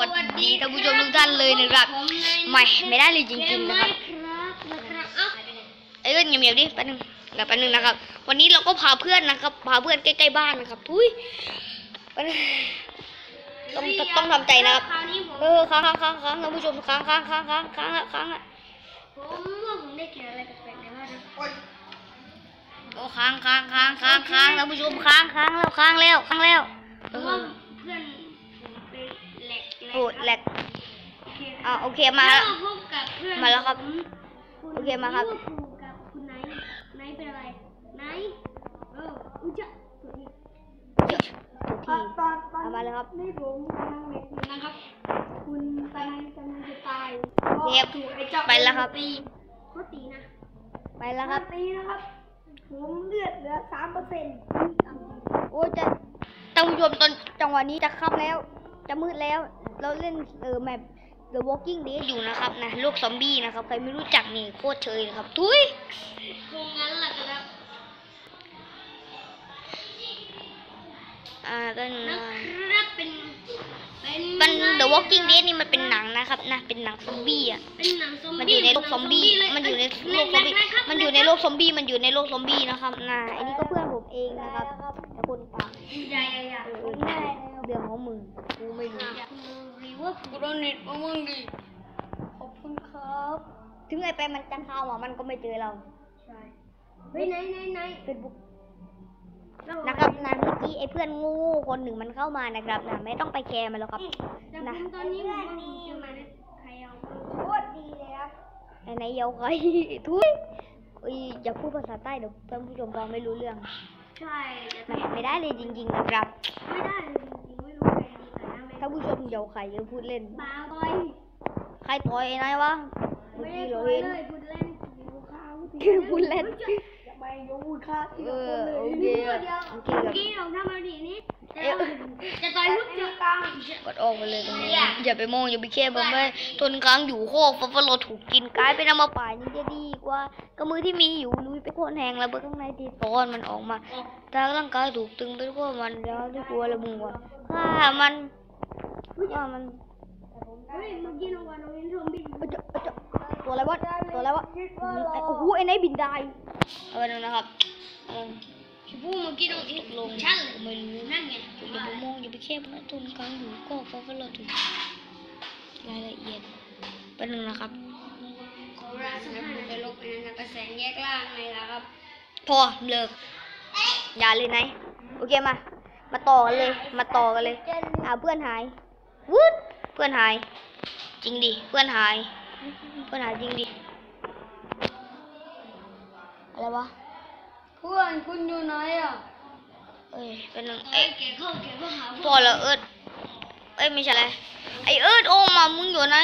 สวัสดีท่านผู้ชมทุกท่านเลยนะครับไม่ไม่ได้เลยจริงๆนะครับครับนะครับเอ้าเอ้ยเงียบๆดิแป๊บนึงเดี๋ยวแป๊บนึงนะครับ วันนี้เราก็พาเพื่อนนะครับ พาเพื่อนใกล้ๆบ้านนะครับทุยแป๊บนึงต้องต้องทำใจนะครับคราวนี้ผมเออค้างค้างค้างค้างท่านผู้ชมค้างค้างค้างค้างค้างอะค้างอะผมว่าผมได้กลิ่นอะไรแปลกๆในบ้านนะโอ้ค้างค้างค้างค้างค้างท่านผู้ชมค้างค้างแล้วค้างแล้วค้างแล้ว โอ้แหลกโอเคอ่าโอเคมา แล้แล้ววพบกับเพื่อนมาแล้วครับผณโอเคมาครับ ลิเวอร์พูลกับคุณไนท์ไนท์เป็นอะไรไนท์เอออุ้ยจะตัวนี้เดี๋ยวที ตอนตอนเอามาเลยครับนี่ผมกำลังเล็กอยู่นะครับ คุณกำลังกำลังจะตายเงียบถูกไอ้เจ้าไปแล้วครับ ตีเขาตีนะไปแล้วครับ ตีนะครับ ผมเลือดเหลือสามเปอร์เซ็นต์โอ้ยจะท่านผู้ชมตอนจังหวะนี้จะค่ำแล้ว จะมืดแล้ว เราเล่นเออแมป The Walking Dead อยู่นะครับนะโลกซอมบี้นะครับ ใครไม่รู้จักนี่โคตรเชยเลยครับ ทุยคงงั้นแหละครับอ่าก็นะนะครับเป็นเป็นมัน The Walking Dead นี่มันเป็นหนังนะครับนะเป็นหนังซอมบี้อะเป็นหนังซอมมันอบี้ยู่ในโลกซอมบี้เลยมันอยู่ในเอ้โลกซอมบี้แรงๆครับมันอยู่ในโลกซอมบี้มันอยู่ในโลกซอมบี้นะครับนะไอ้นี่ก็เพื่อนผมเองนะครับไอ้คนปากอย่าอย่าอย่าเออเออเรื่องของมึงกูไม่รู้ รีเวอร์พูลเน็ตมามึงดิขอบคุณครับ ถึงไอ้ไปมันจะเข้าอะมันก็ไม่เจอเรา ใช่ เฮ้ยไหนไหนไหนเฟซบุ๊กนะครับนะเมื่อกี้ไอ้เพื่อนงูคนหนึ่งมันเข้ามานะครับนะไม่ต้องไปแคร์มันหรอกครับแต่ผมตอนนี้ผมว่าผมจะมาได้ใครเอาโคตรดีเลยครับไหนไหนๆเยาใครทุยอุ้ยอย่าพูดภาษาใต้เดี๋ยวท่านผู้ชมฟังไม่รู้เรื่อง ใช่แต่ไม่ไม่ได้เลยจริงๆนะครับ ไม่ได้ ใครนะแม่ท่านผู้ชมเยาใครอย่าพูดเล่นบาบอยใครต่อยไอ้นายวะเมื่อไม่กี้ได้เราบอยเห็นเลยพูดเล่นอยู่ข้าวพูดเล่นจะไปยกมือข้าเออโอเคเดี๋ยวครับเมื่อโอเคครับกี้เราทำอะไรดีนี่เอ้ยจะต่อยพุทธกลางกดออกไปเลยตรงนี้อย่าไปมองอย่าไปแค่แบบไม่ทนค้างอยู่โคกฟัฟโลถูกกินกลายเป็นอมาป่านี่จะดีกว่าก็มือที่มีอยู่ลุยไปโค่นแหงแล้วเบิกข้างในที่ตอนมันออกมาถ้าร่างกายถูกตึงไปพวกมันแล้วที่กลัวละมึงวะฆ่ามัน ฆ่ามันเฮ้ยเมื่อกี้น้องวันน้องเห็นซอมบี้เอ้ยเจ้าเอ้ยเจ้าตัวอะไรวะตัวอะไรวะไอ้โอ้โหไอ้ไหนบินได้เอาไปดูนะครับเอาชิบูเมื่อกี้น้องเห็นลงช่างไม่รู้นั่นไงอย่าไปมองอย่าไปแค่ว่าทนค้างอยู่ก็ฟัฟโลถูกรายละเอียดเป็นหนึ่งนะครับขอเวลาสักห้านาทีไปลบไปนะกระแสแยกล่างเลยนะครับ พอเลิกอย่าเลยไหนโอเคมา มาต่อกันเลย มาต่อกันเลยอ่าเพื่อนหายวุดเพื่อนหาย จริงดิ เพื่อนหาย เพื่อนหายจริงดิ อะไรวะ เพื่อนคุณอยู่ไหนอะ เอ้ย เป็นหนึ่งเอ้เอ้ยยแกเข้าแกก็หาพอแล้วเอิร์ดเอ้ยไม่ใช่อะไรไอเอิร์ดโอมามึงอยู่ไหน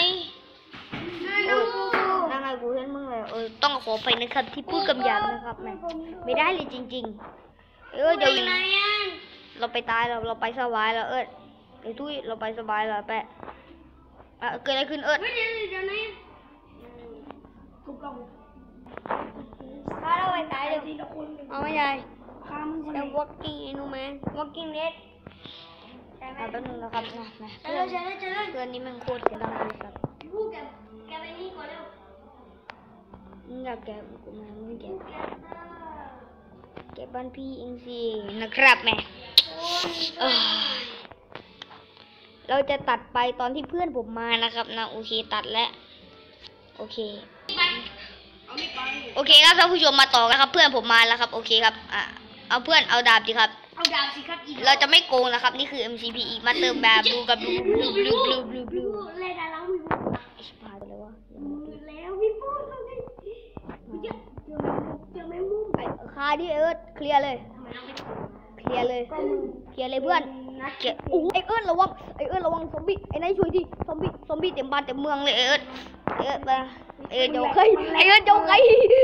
นั่นเอดูอนั่งไงกูเห็นมึงเลยเออต้องขอไปนะครับที่พูดกับหยาบนะครับแม่ไม่ได้เลยจริง ๆ เออเดี๋ยวอยู่ไหนอะ เราไปตายเราเราไปสบายแล้วเอิร์ดไอ้ทุยเราไปสบายแล้วแปะอะเกิดอะไรขึ้นเอิร์ดเฮ้ยเดี๋ยวเดี๋ยวนะกูกองถ้าเราไปตายเดี๋ยวทีละคนเอาไม่ได้ข้ามคนแต่ walking ไอ้หนูแมน walking dead เอาแป๊บนึงนะครับนะนะเจเพื่ออนเจอเจอเพื่อนนี่มันโคตรเสียงดังเลยครับพูดแกแกไปนี่ก่อนเร็วมึงอยากแกะกูมามึงแกะแกะบ้านพี่เองสินะครับแม่ เอ้ยเราจะตัดไปตอนที่เพื่อนผมมานะครับนะโอเคตัดแล้วโอเคไปเอาไม่ไปโอเคครับท่านผู้ชมมาต่อกันครับ เพื่อนผมมาแล้วครับ โอเคครับอะเอาเพื่อนเอาดาบดีครับ เอาดาบสิครับอีกเราจะไม่โกงนะครับ นี่คือ MCP อีกมาเติมแบบดูกับดูบลูบลูบลูบลูบลูเล่นอะไรแล้วพี่พูดชิบหายไปเลยวะแล้วพี่พูดทำไมพี่เจอเจอแมงมุมเจอแมงมุมไอ้คาดิเอิร์ธเคลียร์เลยทำไม เราไม่เคลียร์เลยก็มึงเคลียร์เลยเพื่อนนัดเคลียร์โอ้โหไอเอิร์ธระวัง ไอเอิร์ธระวังซอมบี้ ไอ้นายช่วยดิ ซอมบี้ ซอมบี้เต็มบ้านเต็มเมืองเลยไอเอิร์ธไอเอิร์ธมาไอเอิร์ธเจ้าใครไอเอิร์ธเจ้าใคร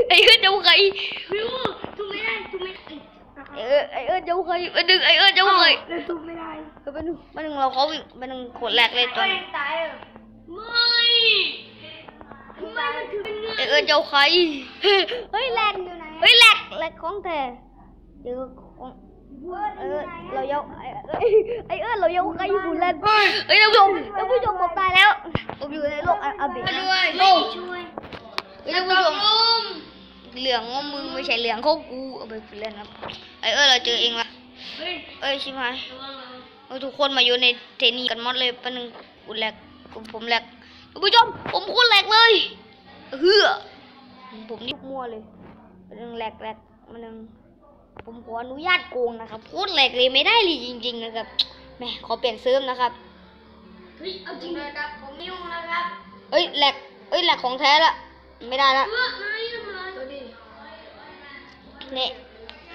ไอเอิร์ธเจ้าใครพี่พูดทุบไม่ได้ทุบไม่ได้ไอเอิร์ธไอเอิร์ธเจ้าใครไปดึงไอเอิร์ธเจ้าใครเลยทุบไม่ได้ไปไปดึงไปดึงเราเขาวิ่งไปดึงขดแหลกเลยตอนตายไม่ทำไมมันถึงเป็นเงินไอเอิร์ธเจ้าใครเฮ้ยแหลกอยู่ไหนเฮ้ยแหลกแหลกของแท้เดี๋ยวของ เออเราเยาไอ้เอ้ยไอ้เอิร์ธเราเยาใครอยู่บุญเล่นเฮ้ยท่านผู้ชมท่านผู้ชมผมตายแล้วผมอยู่ในโลกอาเบะนะโลกช่วยเฮ้ยท่านผู้ชมเหลืองของมึงไม่ใช่เหลืองของกูเอาไปเล่นครับไอ้เอิร์ธเราเจอเองละเฮ้ยเอ้ยชิบหายเอ้ยทุกคนมาอยู่ในเทนีกันหมดเลยปะหนึ่งกูแหลกผมผมแหลกท่านผู้ชมผมโคตรแหลกเลยเฮือผมนี่มั่วเลยปะหนึ่งแหลกแหลกปะหนึ่ง ผมขออนุญาตโกงนะครับโคตรแหลกเลยไม่ได้เลยจริง ๆ นะครับแหม่ขอเปลี่ยนเซิร์ฟนะครับเฮ้ยเอาจริงเลยครับผมไม่ยุ่งนะครับเอ้ยแหลกเอ้ยแหลกของแท้ละไม่ได้ละเพื่อไม่ทำอะไรตัวดีนี่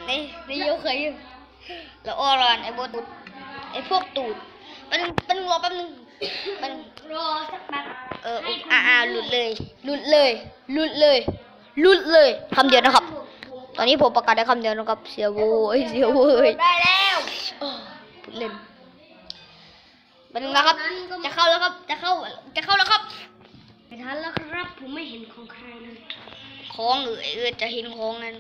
นี่นี่ยกเคยอยู่แล้วอ้อรอนไอ้โบตูดไอ้พวกตูดแป๊บนึงแป๊บนึงรอแป๊บนึงแป๊บนึงรอสักแป๊บเอออ่าอ่าหลุดเลย หลุดเลย หลุดเลย หลุดเลยคำเดียวนะครับ ตอนนี้ผมประกาศได้คำเดียวนะครับ เสียโว้ยเสียโว้ยได้แล้วพูดเล่นแป๊บนึงนะครับ จะเข้าแล้วครับ จะเข้า จะเข้าแล้วครับไม่ทันแล้วครับ ผมไม่เห็นของใครเลยของเออเออจะเห็นของนั้น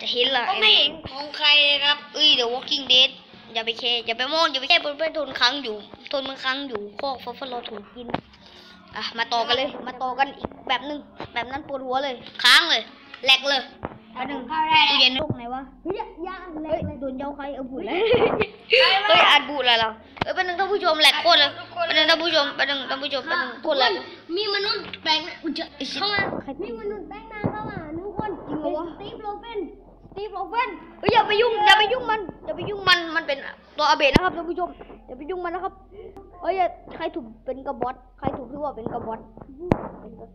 จะเห็นละก็ไม่เห็นของใครเลยครับเอ้ยเดี๋ยว Walking Dead อย่าไปแคร์อย่าไปมองอย่าไปแคร์เพื่อนๆทนค้างอยู่ ทนมันค้างอยู่คอกฟอฟลอถูกกินอะมาต่อกันเลย มาต่อกันอีกแบบหนึงแบบนั้นปวดหัวเลย ค้างเลยแหลกเลย อันหนึ่งเข้าได้ตู้แล้วเย็นลูกไหนวะเฮ้ยยางเฮ้ยโดนเย้าใครเอาบุญเลยเฮ้ยอัดบุญอะไรเราเอ้ยเป็นหนึ่งท่านผู้ชมแหลกโคตรเลยเป็นหนึ่งท่านผู้ชมเป็นหนึ่งท่านผู้ชมเป็นหนึ่งโคตรแหลกมีมนุษย์แปลกหน้าอุจจาไอ้ชิบเข้ามาใครมีมนุษย์แปลกหน้า ตีฟโรเฟนเฮ้ยอย่าไปยุ่งอย่าไปยุ่งมันอย่าไปยุ่งมันมันเป็นตัวอาเบะนะครับท่านผู้ชมอย่าไปยุ่งมันนะครับเฮ้ยอย่าใครถูกเป็นกระบอสใครถูกถือว่าเป็นกระบอส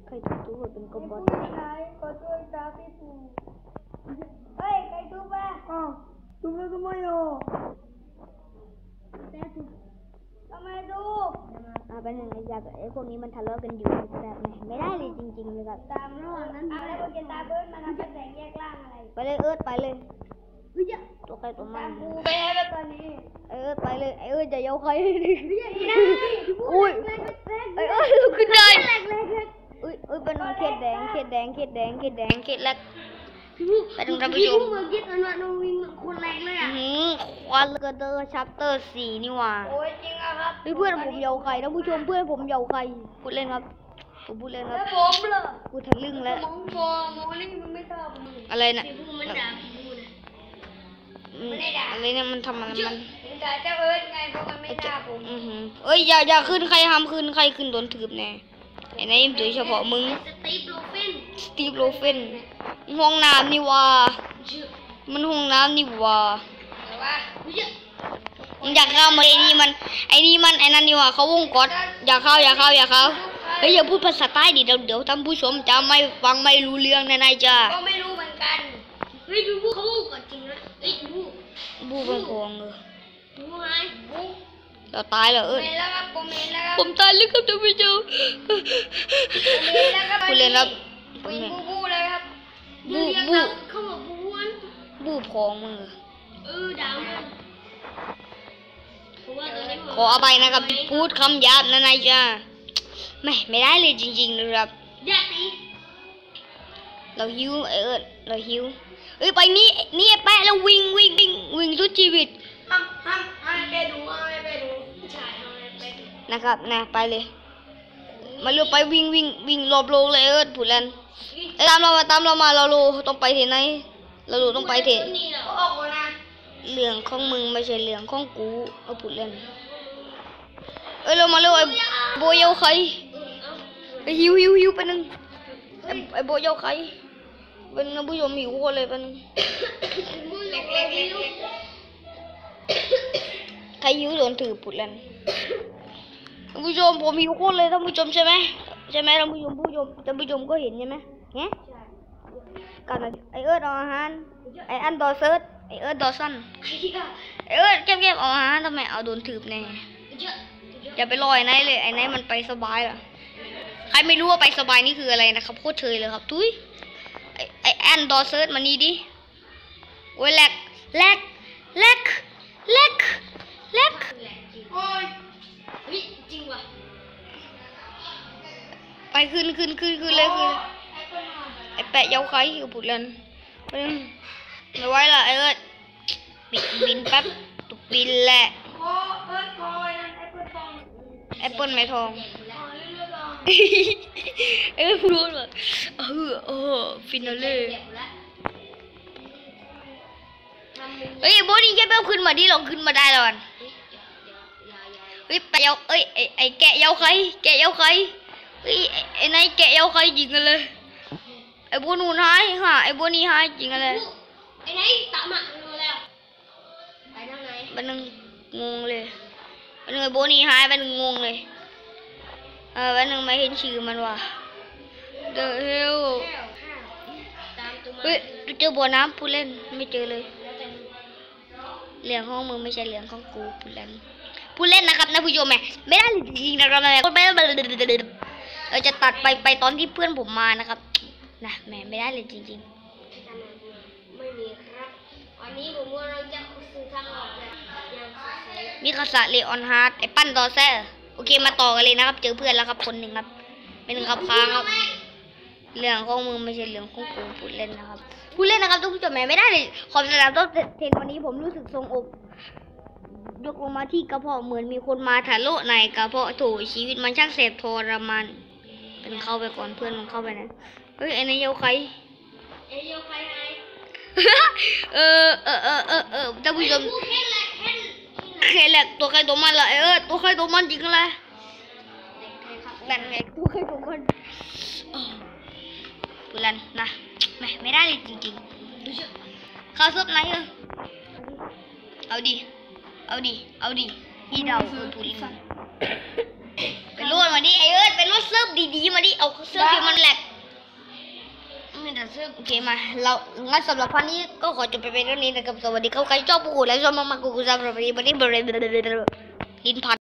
ใครถูกถือว่าเป็นกระบอสใครก็ช่วยตาพี่ปูเฮ้ยใครทุบอะอ๋อทุบแล้วทำไมอะแต่ ทุบทำไมทุบอ่าเป็นหนึ่งไอ้ยาไอ้พวกนี้มันทะเลาะกันอยู่แบบไหนไม่ได้เลยจริงๆเลยครับตามรอดนั้นอะไรพวกจะตาเบิ้ลมันทำเป็นแสงแยกล่างอะไรไปเลยเอิร์ธไปเลยเฮ้ยตัวใครตัวมัตานมกูไปแล้วตอนนี้ไอ้เอิร์ธไปเลยไอ้เอิร์ธอย่าเย้าใครได้อุ้ยแรกแรกไอ้เอิร์ธลุกขึ้นได้แรกแรกแรกอุ้ยอุ้ยเป็นเขตแดงเขตแดงเขตแดงเขตแดงเขตแรกพี่ผู้ ไปดูท่านผู้ชมพี่เมื่อกี้ตอนว่าน้องวิ่งคนแรกเลยอือะมควาเลเตอร์ชัปเตอร์สี่นี่หว่าโอ้ยจริงอะครับเฮ้ยเพื่อนผมเยาใครท่านผู้ชมเพื่อนผมเยาใครพูดเล่นครับผมพูดเล่นคแล้รัวบผมเหรอกูทะลึ่งแล้วมองฟอมองลิงมันไม่ชอบมึงอะไรน่ะพี่ผู้มันด่าพี่ผู้นะอืมอะไรเนี่ยมันทำอะไรมันมันด่าเจ้าเอิร์ธไงเพราะมันไม่ด่าผมอือหือเอ้ยอย่าอย่าขึ้นใครห้ามขึ้นใครขึ้นโดนถืบแน่ไอ้นายโดยเฉพาะมึงสตีฟโลเฟนสตีฟโรเฟน ห้องน้ำนี่ว่าชื่อมันห้องน้ำนี่ว่าแต่ว่าเฮ้ยมึงอยากเข้ามาไอ้นี่มัน ไอ้นี่มันไอ้นั่นนี่ว่าเขาวงกดอย่าเข้าอย่าเข้าอย่าเข้าเฮ้ยอย่าพูดภาษาใต้ดิเดี๋ยวเดี๋ยวท่านผู้ชมจะไม่ฟังไม่รู้เรื่องแน่นายจ้าก็ไม่รู้เหมือนกันเฮ้ยพี่ผู้เขาพูดก่อนจริงนะเฮ้ยพี่ผู้บูเป็นพวงเออพี่ผู้ไงผู้เราตายแล้วผเอมอเห็นแล้วครับผมเห็นแล้วครับผมตายแล้วครับท่านผู้ชมผมเห็นแล้วครับคุณเรียนครับ บูบูเลยครับบูเรียกบูเราเขาบอกบูวันบูพองมึงเออเออดาวมันเพราะว่าตอนนี้ผมขออภัยนะครับที่พูดคำหยาบนะนายจ้าไม่ไม่ได้เลยจริงๆนะครับอย่าตีเราหิวเออเราหิวเอ้ยไปนี่นี่ไอ้แปะแล้ววิ่งวิ่งวิ่งวิ่งสุดชีวิตห้ามห้ามห้ามไปดูห้ามไปดูใช่ห้ามไปดูนะครับนะไปเลย มาเร็วไปวิ่งวิ่งวิ่งรอบโลกเลยเอิร์ดผู้เล่นเอ้ย ตามเรามาตามเรามาเราโลต้องไปที่ไหนเราโลต้องไปที่นี่เหรอออกมานะเรื่องของมึงไม่ใช่เรื่องของกูเอาผู้เล่นเอ้ยเรามาเร็วไอ้โบเยาใครเออเอาไอ้หิวหิวหิวไปบนึงไอ้ไอ้โบเยาใครเป็นนะผู้ชมหิวโคตรเลยเป็นงเล็กเล็กเล็กเล็กใครหิวโดนถือผู้เล่นท่านผู้ชมผมหิวโคตรเลยท่านผู้ชมใช่ไหมใช่ไหมท่านผู้ชมผู้ชมท่านผู้ชมก็เห็นใช่ไหม เงี้ยกันนะไอเอิร์ดเอาอาหารไออันดอเซิร์ดไอเอิร์ดดอสันไอ้เหี้ยไอเอิร์ดเก็บเก็บเอาอาหารทำไมเอาโดนถืบแน่เยอะอย่าไปลอยไนท์เลยไอไนท์มันไปสบายล่ะใครไม่รู้ว่าไปสบายนี่คืออะไรนะครับโคตรเชยเลยครับทุยไอไออันดอเซิร์ดมานี่ดิโอ้ยแลกแลกแลกแลกแลกโอ้ยเฮ้ยจริงว่ะไปขึ้นขึ้นขึ้นขึ้นเลยขึ้น ไอแปะเย้าใครอยู่ปุดเลนไปนึงไม่ไหวละไอเอิร์ดปิดบินแป๊บตุกบินแหละคอเอิร์ธคอยนั่นแอปเปิลทองแอปเปิลไม้ทองอ๋อเรื่องราวเอ้ยพูดแบบเออเออฟินาเล่เฮ้ยโบนี่แค่แป๊บขึ้นมาดิลองขึ้นมาได้แล้วกันเฮ้ยไปเอาเอ้ยไอไอแกะเยาใครแกะเยาใครเฮ้ยไอ้ไนายแกะเยาใครยิงกันเลย ไอโบนูนหายฮะไอโบนี่หายยิงกันเลยไอ้ไหนตามมาดูแล้วไปทางไหนบันนึงงงเลยบันนึงไอโบนี่หายบันนึงงงเลยเออบันนึงไม่เห็นชื่อมันว่ะ The hell ตามตัวมาเฮ้ยเจอบ่อน้ำผู้เล่นไม่เจอเลยเหลืองของมึงไม่ใช่เหลืองของกูผู้เล่นผู้เล่นนะครับนะผู้ชมแม่ไม่ได้จริงๆนะครับแม่ไม่เราจะตัดไปไปตอนที่เพื่อนผมมานะครับ นะแม่ไม่ได้เลยจริงไม่มีครับ วันนี้ผมกำลังจะสื่อทางออกอย่างสดมีคาสะเลออนฮาร์ดไอปั้นตอแซ่โอเคมาต่อกันเลยนะครับ เจอเพื่อนแล้วครับคนหนึ่งครับ เป็นครับค้างครับเหลืองของมึงไม่ใช่เหลืองของกูผู้เล่นนะครับผู้เล่นนะครับทุกผู้ชมแม่ไม่ได้เลยขอบสนามต้นเทนวันนี้ผมรู้สึกทรงอกยกลงมาที่กระเพาะเหมือนมีคนมาทะลุในกระเพาะโถชีวิตมันช่างเสพทรมานเป็นเข้าไปก่อนเพื่อนมันเข้าไปนะ ฮ้ยไอ้นายเยาใครเอโยใครไงเออเออเออเออเออท่านผู้ชมกูแค่แหละแค่ใครแหละตัวใครตัวมันละเออตัวใครตัวมันจริงเลยนั่นไงตัวใครตัวมันโอ้ปุรันนะไม่ไม่ได้เลยจริงๆข้าวซุปไหนเออเอาดิเอาดิเอาดิพี่เดาเออปุรินไปรูดมาดิไอเอิร์ดไปรูดเซิร์ฟดีๆมาดิเอาเซิร์ฟที่มันแหลกไม่แต่เซึ่งโอเคมาเรางั้นสำหรับวันนี้ก็ขอจบไปเป็นเท่านี้นะครับสวัสดีครับใครชอบผู้กูและชอบมากๆกูกูจะสำหรับวันนี้วันนี้บริเวณลิ้นพัน